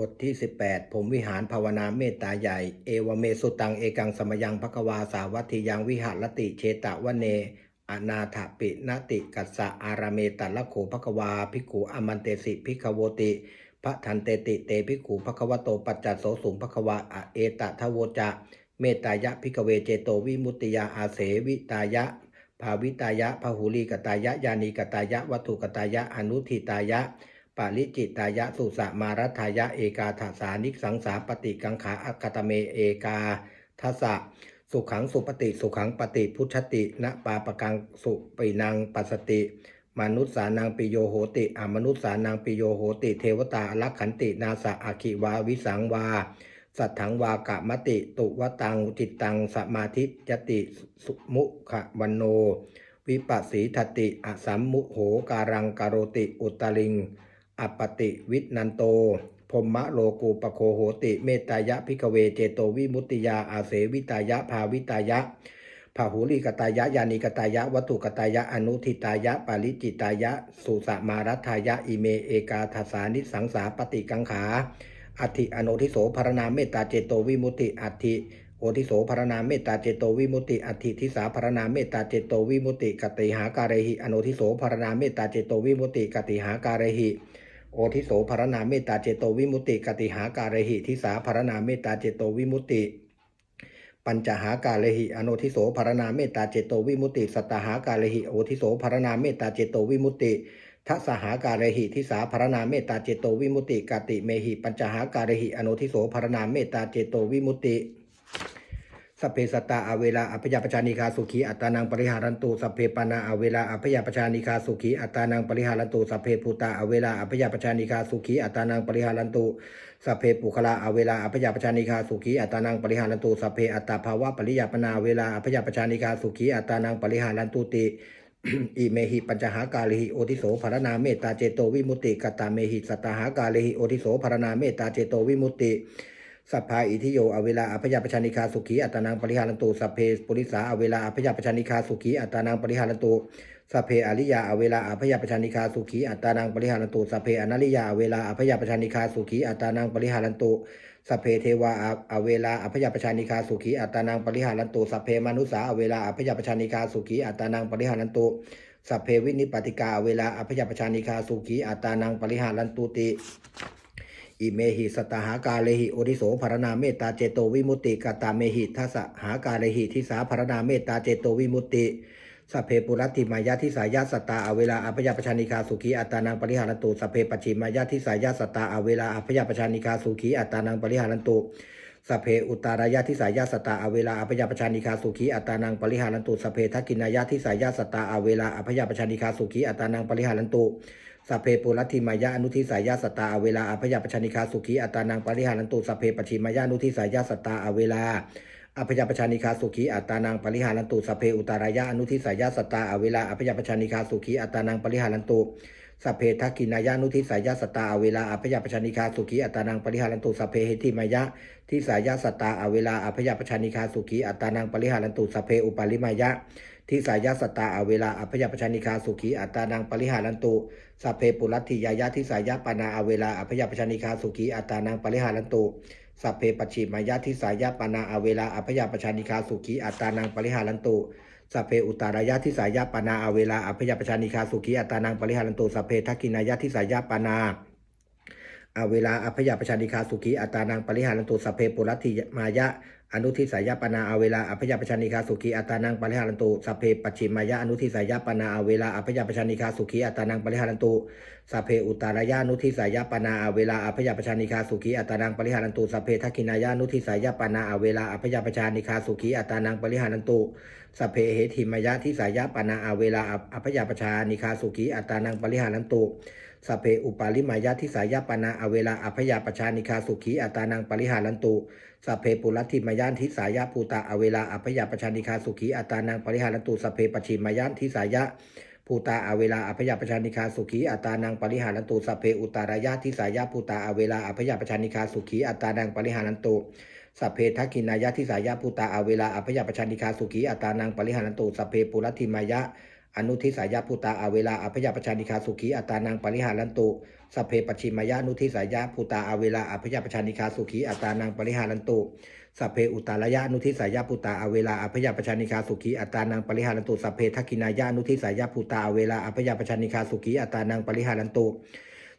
บทที่ 18 ผมวิหารภาวนาเมตตาใหญ่ เอวเมสุตังเอกังสมยังภควาสาวัตถิยังวิหารติเชตะวะเน อนาถปินติกัสสะอารเมตัลละโขภควาภิกขุอมันเตสิภิกขโวติพระทันเตติเตภิกขุภควโตปัจจัสโสสุงภควาอะเอตะทะโวจะเมตตายะภิกเวเจโตวิมุตติยาอาเสวิตายะภาวิตายะพหุลีกตายะยานีกตายะวัตถุกตายะอนุทิตายะ ปาลิจิตายะสุสะมารัายะเอกาทัสานิสังสาปฏิกังขาอัคตเมเอกาทัสะสุขังสุปฏิสุขังปฏิพุชติณปาปกังสุปินังปัสติ มนุษสานังปิโยโหติอมนุษสานังปิโยโหติ เทวตาลักขันตินาสะอาคิวาวิสังวา สัทถังวากะมติ ตุวตังจิตตังสมาธิยติสุมุขวันโน วิปัสสีทติอสัมมุโหการังกโรติอุตตลิง อัปปติวิทนันโตพรหมะโลกูปโคโหติ เมตายะพิกเวเจโตวิมุตติยาอาเสวิตายะภาวิตายะภาหูลิกตายะยานิกตายะ วัตถุกตายะอนุทิตายะปาริจิตายะ สุสมารัฐายะอิเมเอกาทสานิสังสาปฏิกังขาอัติอโนทิโสภรนาเมตตาเจโตวิมุตติอัติโอทิโสภรนาเมตตาเจโตวิมุตติอัติทิสาภรนาเมตตาเจโตวิมุตติกติหาการหิอโนทิโสภรนาเมตตาเจโตวิมุตติกติหาการหิ โอทิโสภารนาเมตตาเจโตวิมุตติกติหาการหิทิสาภารนาเมตตาเจโตวิมุตติ ปัญจหาการหิอโนทิโสภารนาเมตตาเจโตวิมุตติสตหาการหิโอทิโสภารนาเมตตาเจโตวิมุตติทัสหาการหิทิสาภารนาเมตตาเจโตวิมุตติกติเมหิปัญจหาการหิอโนทิโสภารนาเมตตาเจโตวิมุตติ สเพสตาอเวลาอภยปชานิคาสุขีอัตานังปริหารันตุสเพปานาอเวลาอภยปชานิคาสุขีอัตานังปริหารันตุสเพภูตาอเวลาอภยปชานิคาสุขีอัตานังปริหารันตุสเพปุคลาอเวลาอภยปชานิคาสุขีอัตานังปริหารันตุสเพอัตตาภาวะปริยปนาเวลาอภยปชานิคาสุขีอัตานังปริหารันตุติอิเมหิปัญจหากาลิหิโอทิโสภารนาเมตตาเจโตวิมุตติกตาเมหิสัตหากาลิหิโอทิโสภารนาเมตตาเจโตวิมุตติ สัพพาอิทิโยอเวลาอภยปชานิคาสุขีอัตานังปริหารันตุสัพเพปุริสาอเวลาอภยปชานิคาสุขีอัตานังปริหารันตุสัพเพอริยาอเวลาอภยปชานิคาสุขีอัตานังปริหารันตุสัพเพอนัริยาอเวลาอภยปชานิคาสุขีอัตานังปริหารันตุสัพเพเทวาอเวลาอภยปชานิคาสุขีอัตานังปริหารันตุสัพเพมนุสาอเวลาอภยปชานิคาสุขีอัตานังปริหารันตุสัพเพวินิปติกาอเวลาอภยปชานิคาสุขีอัตานังปริหารันตุติ อิเมหิสตหากาเลหิโอทิโสภารนาเมตตาเจโตวิมุตติกาตาเมหิทัสหากาเลหิทิสาภารนาเมตตาเจโตวิมุตติสัพเพปุรัติมายาทิสายาสตาอเวลาอภยปชานิคาสุขีอัตานังปริหารันตุสัพเพปชิมายาทิสายาสตาอเวลาอภยปชานิคาสุขีอัตานังปริหารันตุสัพเพอุตารายาทิสายาสตาอเวลาอภยปชานิคาสุขีอัตานังปริหารันตุสัพเพทักกินายาทิสายาสตตาอเวลาอภยปชานิคาสุขีอัตานังปริหารันตุ สัพเพปุรัติมายะอนุทิสายาสตาอเวลาอภยปชานิคาสุขีอัตานังปริหารันตุสัพเพปชิมายะอนุทิสายาสตาอเวลาอภยปชานิคาสุขีอัตานังปริหารันตุสัพเพอุตารายะอนุทิสายาสตตาอเวลาอภยปชานิคาสุขีอัตานังปริหารันตุ สัพเพทักินายะอนุทิสายาสตาอเวลาอภยปชานิคาสุขีอัตานังปริหารันตุสัพเพเหติมายะทิสายาสตาอเวลาอภยปชานิคาสุขีอัตานังปริหารันตุสัพเพอุปาลิมายะทิสายาสตาอเวลาอภยปชานิคาสุขีอัตานังปริหารันตุสัพเพปุรัตถิยายะทิสายาปานาอเวลาอภยปชานิคาสุขีอัตานังปริหารันตุสัพเพปชิมายะทิสายาปานาอเวลาอภยปชานิคาสุขีอัตานังปริหารันตุ สัพเพอุตารายะทิสายาปานาอเวลาอภยปชานิคาสุขีอัตานังปริหารันตุสัพเพทักกินายะทิสายาปานาอเวลาอภยปชานิคาสุขีอัตานังปริหารันตุสัพเพปุรัติมายะ อนุทิสายปนาอเวลาอภยปชานิคาสุขีอัตานังปริหารันตุสัพเพปชิมายะอนุทิสายปนาอเวลาอภยปชานิคาสุขีอัตานังปริหารันตุสัพเพอุตารายะอนุทิสายปนาอเวลาอภยปชานิคาสุขีอัตานังปริหารันตุสัพเพทักขินายะอนุทิสายปนาอเวลาอภยปชานิคาสุขีอัตานังปริหารันตุสัพเพเหติมายะทิสายปนาอเวลาอภยปชานิคาสุขีอัตานังปริหารันตุสัพเพอุปาลิมายาทิสายปนาอเวลาอภยาปชานิคาสุขีอัตานังปริหารันตุ สัพเพปุรัติมายานทิสายะภูตาอเวลาอภยาปชานิคาสุขีอัตานังปริหารันตุสัพเพปชิมายานทิสายะภูตาอเวลาอภยาปชานิคาสุขีอัตานังปริหารันตุสัพเพอุตารายาทิสายภูตาอเวลาอภยาปชานิคาสุขีอัตานังปริหารันตุสัพเพทักขินายะทิสายภูตาอเวลาอภยาปชานิคาสุขีอัตานังปริหารันตุสัพเพปุรัติมายะอนุทิสายะพุตาอเวลาอภยปชานิคาสุขีอัตานังปริหารันตุ สพเพปชิมายะนุทิสายะพุตาอาเวลาอภิยปชานิคาสุขีอัตานังปริหารันตุสัพเพอุตารยะนุทิสายะพุตาอาเวลาอภิยปชานิคาสุขีอัตานังปริหารันตุสัพเพทักขินายะนุทิสายะพุตาอาเวลาอภิยปชานิคาสุขีอัตานังปริหารันตุ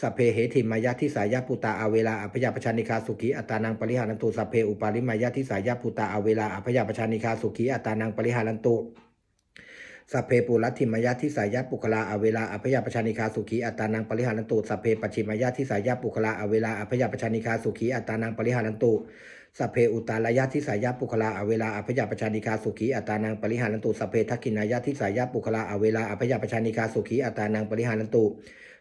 สัพเพเหติมายะทิสายะปุตาอาเวลาอภยปชานิคาสุขีอัตานังปริหารันตุสัพเพอุปาริมายะทิสายะปุตาอาเวลาอภยปชานิคาสุขีอัตานังปริหารันตุ สัพเพปุรัติมายะทิสายะปุคลาอเวลาอภยปชานิคาสุขีอัตานังปริหารันตุสัพเพปชิมายะทิสายะปุคลาอเวลาอภยปชานิคาสุขีอัตานังปริหารันตุสัพเพอุตารยะทิสายะปุคลาอเวลาอภยปชานิคาสุขีอัตานังปริหารันตุสัพเพทักขินายะทิสายะปุคลาอเวลาอภยปชานิคาสุขีอัตานังปริหารันตุ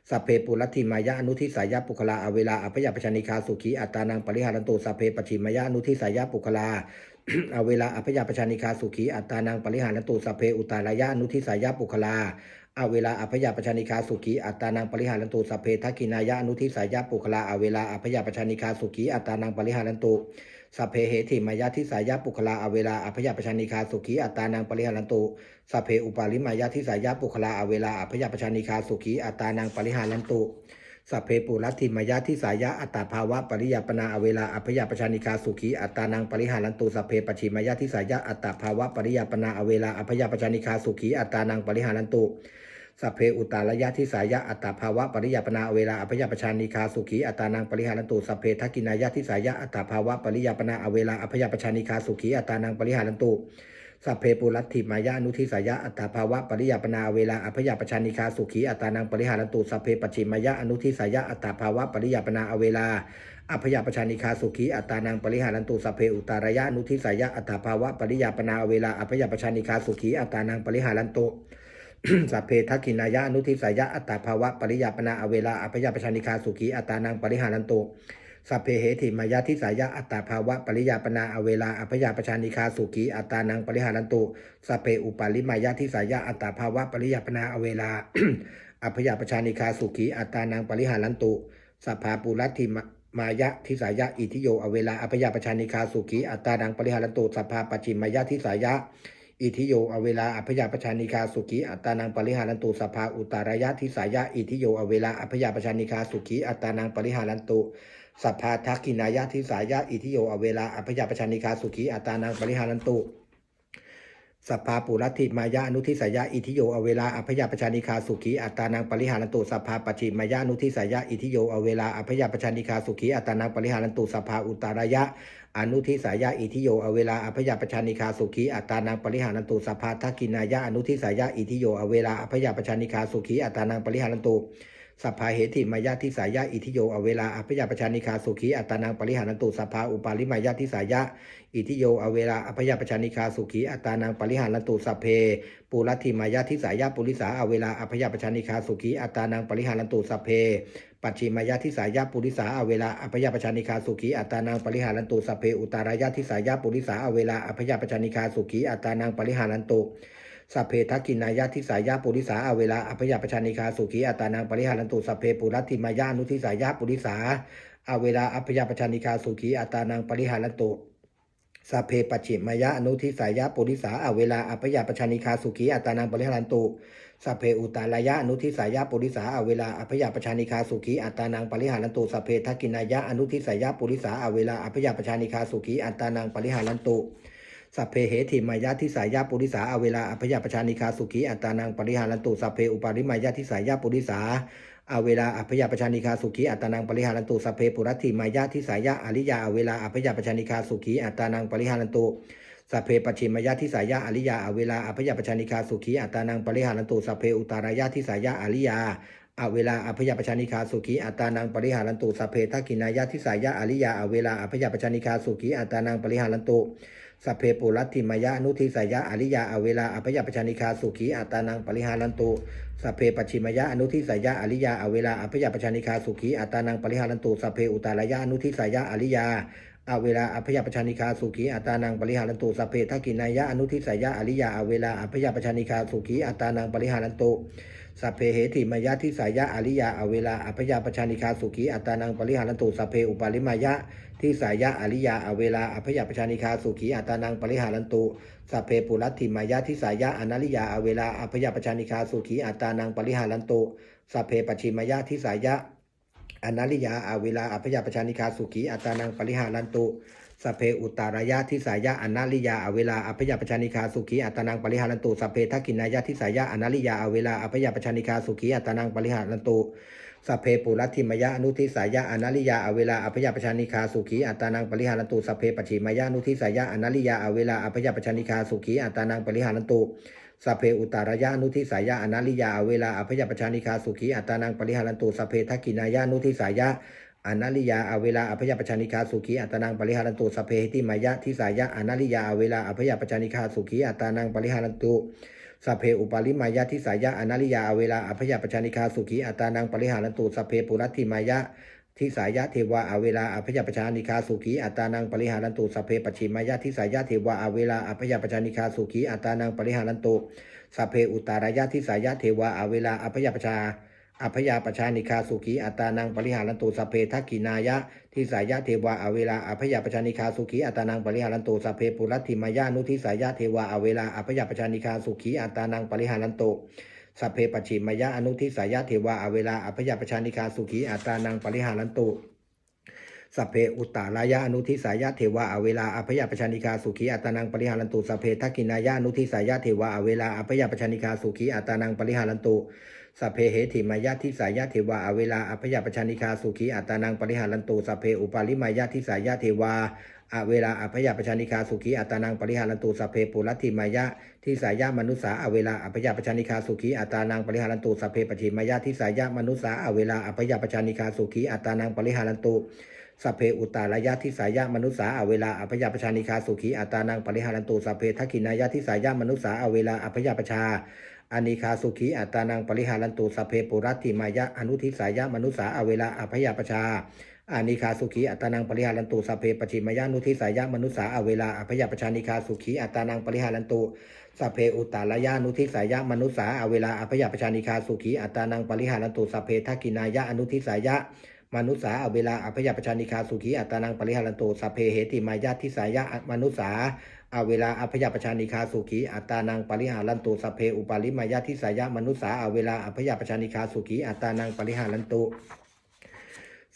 สัพเพปุรัติมายะอนุทิสายะปุคลาอเวลาอภยปชานิคาสุขีอัตานังปริหารันตุสัพเพปชิมายะอนุทิสายะปุคลา อเวลาอภยปชานิคาสุขีอัตานังปริหารันตุสัพเพอุตารายะอนุทิสายะปุคลาอเวลาอภยปชานิคาสุขีอัตานังปริหารันตุสัพเพทักขินายะอนุทิสายะปุคลาอเวลาอภยปชานิคาสุขีอัตานังปริหารันตุสัพเพเหติมายะทิสายะปุคลาอเวลาอภยปชานิคาสุขีอัตานังปริหารันตุสัพเพอุปาลิมายะทิสายะปุคลาอเวลาอภยปชานิคาสุขีอัตานังปริหารันตุ สัพเพปุรัติมายะทิสายะอัตตาภาวะปริยปนาอเวลาอภยปชานิกาสุขีอัตตานังปริหารันตุสัพเพปชิมายะทิสายะอัตตาภาวะปริยปนาอเวลาอภยปชานิกาสุขีอัตตานังปริหารันตุสัพเพอุตารยะทิสายะอัตตาภาวะปริยปนาอเวลาอภยปชานิกาสุขีอัตตานังปริหารันตุสัพเพทักินายะทิสายะอัตตาภาวะปริยปนาอเวลาอภยปชานิกาสุขีอัตตานังปริหารันตุ สัพเพปุรัตถิมายะอนุทิสายะอัตตาภาวะปริยปนาเวลาอภยปชานิคาสุขีอัตานังปริหารันตุสัพเพปชิมายะอนุทิสายะอัตตาภาวะปริยปนาเวลาอภยปชานิคาสุขีอัตานังปริหารันตุสัพเพอุตารยะอนุทิสายะอัตตาภาวะปริยปนาเวลาอภยปชานิคาสุขีอัตานังปริหารันตุสัพเพทักขินายะอนุทิสายะอัตตาภาวะปริยปนาเวลาอภยปชานิคาสุขีอัตตานังปริหารันตุ สัพเพเหติมายะทิสายะอัตตาภาวะปริยาปนาอเวลาอภยาปชานิคาสุขีอัตตานังปริหารันตุสัพเพอุปาลิมายะทิสายะอัตตาภาวะปริยาปนาอเวลาอภยาปชานิคาสุขีอัตตานังปริหารันตุสัพพาปุรัตถิมายะทิสายะอิทิโยอเวลาอภยาปชานิคาสุขีอัตตานังปริหารันตุสัพพาปจิมายะทิสายะอิทิโยอเวลาอภยาปชานิคาสุขีอัตานังปริหารันตุสภาอุตารยะทิสายะอิทิโยอเวลาอภยาปชานิคาสุขีอัตตานังปริหารันตุ สัพพาทักขินายะทิสายะอิทิโยอเวลาอภิยาปชานิคาสุขีอัตานังปริหารันตุสัพพาปุรัติมายะอนุทิสายะอิทิโยอเวลาอภิยาปชานิคาสุขีอัตานังปริหารันตุสัพพาปจิมายะอนุทิสายะอิทิโยอเวลาอภิยาปชานิคาสุขีอัตานังปริหารันตุสัพพาอุตารายะอนุทิสายะอิทิโยอเวลาอภยาปชานิคาสุขีอัตานังปริหารันตุสัพพาทักกินายะอนุทิสายะอิทิโยอเวลาอภยาปชานิคาสุขีอัตตานังปริหารันตุ สัพพาเหติมายะทิสายะอิทิโยอเวลาอภยาปชานิคาสุขีอัตานังปริหารันตุสัพพาอุปาลิมายะทิสายะอิทิโยอเวลาอภยาปชานิคาสุขีอัตานังปริหารันตุสัพเพปุรัติมายะทิสายะปุริสาอเวลาอภยาปชานิคาสุขีอัตานังปริหารันตุสัพเพปัจฉิมายะทิสายะปุริสาอเวลาอภยาปชานิคาสุขีอัตานังปริหารันตุสัพเพอุตารายะทิสายะปุริสาอเวลาอภยาปชานิคาสุขีอัตตานังปริหารันตุ สัพเพทักกินายะทิสายะปุริสาอเวลาอภยาปชานิคาสุขีอัตานังปริหารันตุสัพเพปุรัติมายะอนุทิสายะปุริสาอเวลาอภยาปชานิคาสุขีอัตานังปริหารันตุสัพเพปัจฉิมายะอนุทิสายะปุริสาอเวลาอภยาปชานิคาสุขีอัตานังปริหารันตุสัพเพอุตารายะอนุทิสายะปุริสาอเวลาอภยาปชานิคาสุขีอัตานังปริหารันตุสัพเพทักกินายะอนุทิสายะปุริสาอเวลาอภยาปชานิคาสุขีอัตตานังปริหารันตุ สัพเพเหติมายะทิสายะปุริสาอเวลาอภยาปชานิคาสุขีอัตานังปริหารันตุสัพเพอุปาริมายะทิสายะปุริสาอเวลาอภยาปชานิคาสุขีอัตานังปริหารันตุสัพเพปุรัติมายะทิสายะอริยาอเวลาอภยาปชานิคาสุขีอัตานังปริหารันตุสัพเพปชิมยะทิสายะอริยาอเวลาอภยปชานิคาสุขีอัตานังปริหารันตุสัพเพอุตารายะทิสายะอริยาอเวลาอภยปชานิคาสุขีอัตานังปริหารันตุสัพเพทักินายะทิสายะอริยาอเวลาอภยปชานิคาสุขีอัตานังปริหารันตุ สัพเพปุรัตถิมายะอนุทิสายะอริยาอเวลาอภยปชานิคาสุขีอัตานังปริหารันตุสัพเพปชิมยะอนุทิสายะอริยาอเวลาอภยปชานิคาสุขีอัตานังปริหารันตุสัพเพอุตารายะอนุทิสายะอริยาอเวลาอภยปชานิคาสุขีอัตานังปริหารันตุสัพเพทักกินายะอนุทิสายะอริยาอเวลาอภยปชานิคาสุขีอัตานังปริหารันตุ สัพเพเหติมายะทิสายะอริยาอเวลาอภยาปชานิคาสุขีอัตานังปริหารันตุสัพเพอุปาลิมายะทิสายะอริยาอเวลาอภยาปชานิคาสุขีอัตานังปริหารันตุสัพเพปุรัตถิมายะทิสายะอนาริยาอเวลาอภยาปชานิคาสุขีอัตานังปริหารันตุสัพเพปชิมายะทิสายะอนาริยาอเวลาอภยาปชานิคาสุขีอัตตานังปริหารันตุ สเพอุตารายะทิสายะอนาลิยาอเวลาอภยปชานิคาสุขีอัตนังปริหารันตุสัพเพทักขินายะทิสายะอนาลิยาอเวลาอภยปชานิคาสุขีอัตนังปริหารันตุสัพเพปุรัติมยะอนุทิสายะอนาลิยาอเวลาอภยปชานิคาสุขีอัตนังปริหารันตุสเพปชิมยะอนุทิสายะอนาลิยาอเวลาอภยปชานิคาสุขีอัตนังปริหารันตุสเพอุตารายะอนุทิสายะอนาลิยาอเวลาอภยปชานิคาสุขีอัตนังปริหารันตุสเพทักขินายะอนุทิสายะ อนาลิยาอเวลาอภยปชานิคาสุขีอัตนังปริหารันตุสเพหิติมายะทิสายะอนาลิยาอเวลาอภยปชานิคาสุขีอัตนังปริหารันตุสเพอุปาลิมายะทิสายะอนาลิยาอเวลาอภยปชานิคาสุขีอัตนังปริหารันตุสเพปุรัติมายะทิสายะเทวาอเวลาอภยปชานิคาสุขีอัตนังปริหารันตุสเพปชิมายะทิสายะเทวาอเวลาอภยปชานิคาสุขีอัตนังปริหารันตุสเพอุตารายะทิสายะเทวาอเวลาอภยปชา อภยาปชานิคาสุขีอัตานังปริหารันตุสเพทักขินายะทิสายะเทวาอเวลาอภยาปชานิคาสุขีอัตานังปริหารันตุสัพเพปุรัตถิมายานุทิสายะเทวาอเวลาอภยาปชานิคาสุขีอัตานังปริหารันตุสัพเพปชิมายะอนุทิสายะเทวาอเวลาอภยาปชานิคาสุขีอัตานังปริหารันตุสัพเพอุตตารายะอนุทิสายะเทวาอเวลาอภยปชานิกาสุขีอัตานังปริหารันตุสเพทักขินายะอนุทิสายะเทวาอเวลาอภยปชานิกาสุขีอัตานังปริหารันตุ สัพเพเหติมายะทิสายะเทวาอเวลาอภยปชานิกาสุขีอัตานังปริหารันตุสัพเพอุปาลิมายะทิสายะเทวาอเวลาอภยปชานิกาสุขีอัตานังปริหารันตุสัพเพปุรัติมายะทิสายะมนุษสาอเวลาอภยปชานิกาสุขีอัตานังปริหารันตุสัพเพปชิมายะทิสายะมนุษสาอเวลาอภยปชานิกาสุขีอัตานังปริหารันตุสัพเพอุตารายะทิสายะมนุษสาอเวลาอภยปชานิคาสุขีอัตานังปริหารันตุสัพเพทักขินายะทิสายะมนุสาอเวลาอภยปชา อนิคาสุขีอัตานังปริหารันตุสัพเพปุรัติมายะอนุทิสายะมนุสาอเวลาอภยปชาอานิคาสุขีอัตานังปริหารันตุสัพเพปชิมายะนุทิสายะมนุสาอเวลาอภยปชานิคาสุขีอัตานังปริหารันตุสัพเพอุตตารายะนุทิสายะมนุสาอเวลาอภยปชานิคาสุขีอัตานังปริหารันตุสัพเพทักินายะอนุทิสายะ มนุษาอเวลาอภยปชานิคาสุขีอัตานังปริหารันโตสัพเพเหติมายาทิสายะมนุษาอเวลาอภยปชานิคาสุขีอัตานังปริหารันโตสัพเพอุปาลิมายาทิสายะมนุษาอเวลาอภยปชานิคาสุขีอัตานังปริหารันโต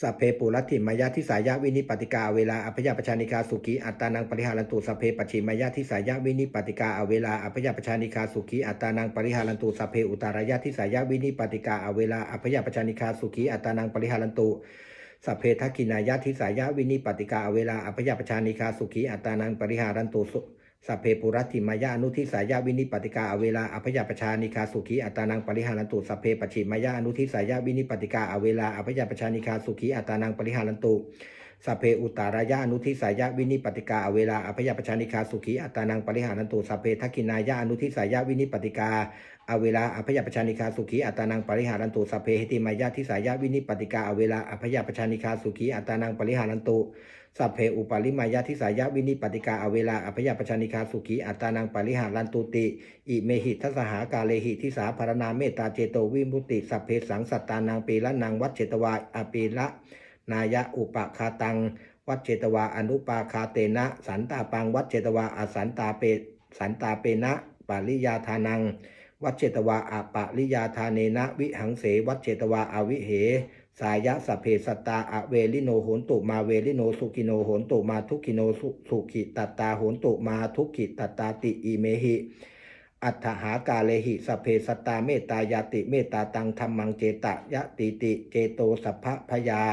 สัพเพปุรัติมายาทิสายะวินิปติกาเวลาอภยปชานิคาสุขีอัตานังปริหารันโตสัพเพปชิมายาทิสายะวินิปติกาเวลาอภยปชานิคาสุขีอัตานังปริหารันโตสัพเพอุตารายะทิสายะวินิปติกาเวลาอภยปชานิคาสุขีอัตานังปริหารันโตสัพเพทักขินายะทิสายะวินิปติกาเวลาอภยปชานิคาสุขีอัตานังปริหารันตุ สัพเพปุรัติมายะอนุทิสายะวินิปติกาอเวลาอภยปชานิคาสุขีอัตานังปริหารันตุสัพเพปชิมายะอนุทิสายะวินิปติกาอเวลาอภยปชานิคาสุขีอัตานังปริหารันตุสัพเพอุตตารายะอนุทิสายะวินิปติกาอเวลาอภยปชานิคาสุขีอัตานังปริหารันตุสัพเพทักินายะอนุทิสายะวินิปติกาอเวลาอภยปชานิคาสุขีอัตานังปริหารันตุสัพเพหิติมายะทิสายะวินิปติกาอเวลาอภยปชานิคาสุขีอัตานังปริหารันตุ สัพเพอุปาลิมายะทิสายะวินิปติกาอเวลาอภยปชานิคาสุขีอัตานังปริหารันตุติ อิเมหิทัสหากาเลหิทิสาภารณาเมตตาเจโตวิมุตติสัพเพสังสัตตานังปีละนังวัดเจตวาอปีละนายะอุปคาตัง วัดเจตวาอนุปาคาเตนะ สันตาปังวัดเจตวาอสันตาเปสันตาเปนะปาริยาทานัง วัดเจตวาอาปะริยาทานเนนะ วิหังเสวัดเจตวาอาวิเห สายะสพเพสตตาอเวลิโนโหนตุมาเวลิโนสุกิโนโหนตุมาทุกิโนสุขิตัตตาโหนตุมาทุกิตัตตาติอิเมหิ อัฏฐหากาเลหิสพเพสตาเมตายาติเมตตาตังธรรมังเจตยะติติเจโตสัพพพยา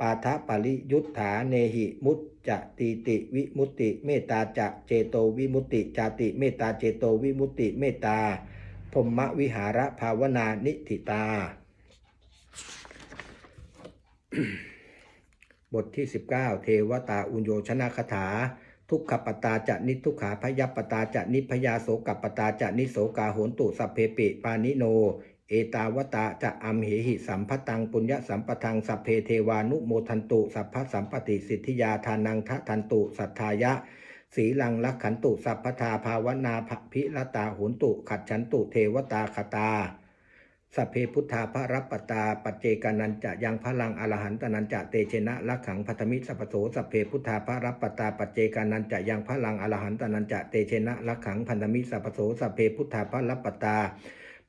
ปาทะปริยุทธาเนหิมุตจะตีติวิมุตติ เมตตาจะเจโตวิมุตติจาติเมตตาเจโตวิมุตติเมตตาพรหมวิหารภาวนานิธิตา บทที่ 19 เทวตาอุญโยชนะคาถา ทุกขปตาจะนิทุกขาพยปตาจะนิพยาโสกปตาจะนิโสกาโหนตุสัพเพปิปานิโน เอตาวตาจะอัมเหหิสัมพตังปุญญสัมปทังสัพเพเทวานุโมทันตุสัพพสัมปติสิทธิยาทานังทะทันตุสัทธายะสีลังลักขันตุสัพพทาภาวนาภพิรตาโหุนตุขัดฉันตุเทวตาคตา สัพเพพุทธาภรัปปตา ปัจเจกานันจะยังพลังอรหันตนันจะเตเชนะลักขังพัทมิสัพโสสัพเพพุทธาภรัปปตา ปัจเจกานันจะยังพลังอรหันตนันจะเตเชนะลักขังพันธมิสัพพโสสัพเพพุทธาภรัปปตา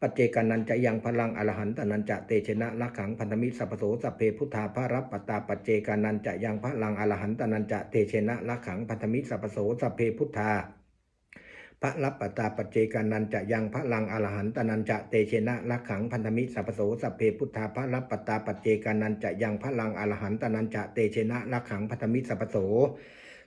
ปัจเจกานันจะยังพลังอรหันตนันจะเตชนะลักขังพันธมิสัพพโสสัพเพพุทธาภรัปปตาปัจเจกานันจะยังพลังอรหันตนันจะเตชนะลักขังพันธมิสัพพโสสัพเพพุทธา พระรับปตาปัจเจกานันจะยังพระลังอรหันตนันจะเตเชนะลักขังพันธมิสัพโสสัพเพพุทธาพระรับปตาปัจเจกานันจะยังพระลังอรหันตนันจะเตเชนะลักขังพันธมิสัพโส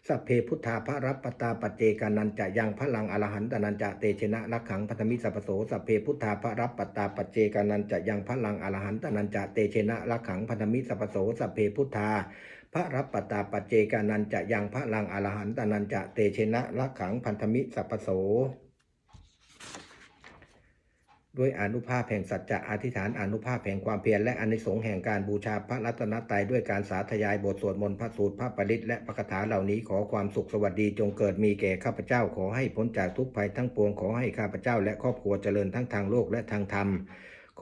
สัพเพพุทธาพระรับปตาปัจเจกานันจะยังพระลังอรหันตนันจะเตเชนะลักขังพันธมิสัพโสสัพเพพุทธาพระรับปตาปัจเจกานันจะยังพระลังอรหันตนันจะเตเชนะลักขังพันธมิสัพโสสัพเพพุทธา พระรับปตาปัจเจกานันจะยังพระลังอรหันตานันจะเตเชนะลักขังพันธมิสัพโส ด้วยอนุภาพแห่งสัจจะอธิษฐานอนุภาพแห่งความเพียรและอนิสงส์แห่งการบูชาพระรัตนตรัยด้วยการสาธยายบทสวดมนต์พระสูตรพระปริตและพระคาถาเหล่านี้ขอความสุขสวัสดีจงเกิดมีแก่ข้าพเจ้าขอให้พ้นจากทุกภัยทั้งปวงขอให้ข้าพเจ้าและครอบครัวเจริญทั้งทางโลกและทางธรรม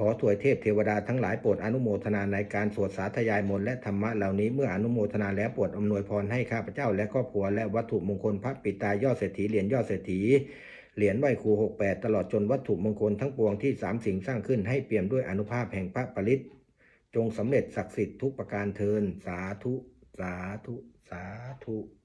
ขอถวยเทพเทวดาทั้งหลายโปรดอนุโมทนาในการสวดสาธยายมนต์และธรรมะเหล่านี้เมื่ออนุโมทนาแล้วโปรดอำนวยพรให้ข้าพเจ้าและครอบครัวและวัตถุมงคลพระปิตายอดเศรษฐีเหรียญยอดเศรษฐีเหรียญไหวครู68 ตลอดจนวัตถุมงคลทั้งปวงที่สามสิ่งสร้างขึ้นให้เปี่ยมด้วยอนุภาพแห่งพระปริตจงสำเร็จศักดิ์สิทธิ์ทุกประการเทินสาธุ สาธุ สาธุ